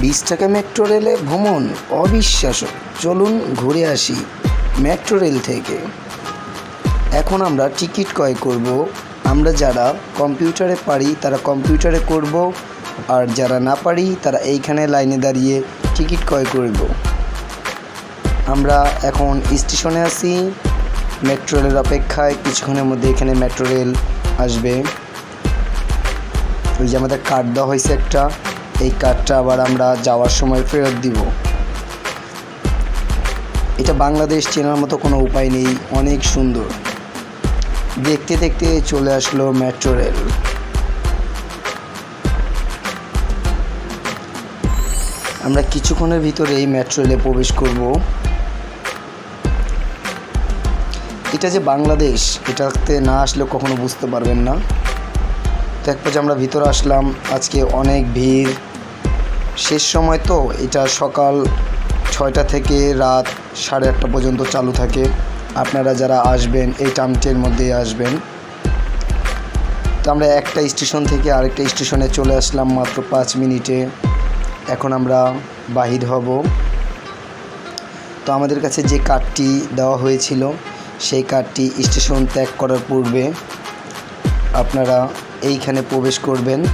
বিশ টাকা মেট্রো রেলে ভ্রমণ, অবিশ্বাস্য। চলুন ঘুরে আসি মেট্রো রেল থেকে। এখন আমরা টিকিট ক্রয় করব। আমরা যারা কম্পিউটারে পারি, তারা কম্পিউটারে করব। আর যারা না পারি, তারা এইখানে লাইনে দাঁড়িয়ে টিকিট ক্রয় করব। আমরা এখন স্টেশনে আছি। মেট্রো রেলের অপেক্ষায় কিছুক্ষণের মধ্যে এখানে মেট্রো রেল আসবে। ওই যে আমাদের কার্ড দেওয়া হয়েছে একটা। এই কার্ডটা আবার আমরা যাওয়ার সময় ফেরত দিব। এটা বাংলাদেশ চেনার মতো কোনো উপায় নেই, অনেক সুন্দর। দেখতে দেখতে চলে আসলো মেট্রো রেল। আমরা কিছুক্ষণের ভিতরে এই মেট্রো রেলে প্রবেশ করব। এটা যে বাংলাদেশ, এটাতে না আসলে কখনো বুঝতে পারবেন না। তো এক পর্যায়ে আমরা ভিতরে আসলাম, আজকে অনেক ভিড়। শেষ সময় তো এটা সকাল ছয়টা থেকে রাত সাড়ে আটটা পর্যন্ত চালু থাকে। আপনারা যারা আসবেন, এই টাইমটির মধ্যেই আসবেন। তো আমরা একটা স্টেশন থেকে আরেকটা স্টেশনে চলে আসলাম মাত্র পাঁচ মিনিটে। এখন আমরা বাহির হব। তো আমাদের কাছে যে কার্ডটি দেওয়া হয়েছিল, সেই কার্ডটি স্টেশন ত্যাগ করার পূর্বে আপনারা এইখানে প্রবেশ করবেন।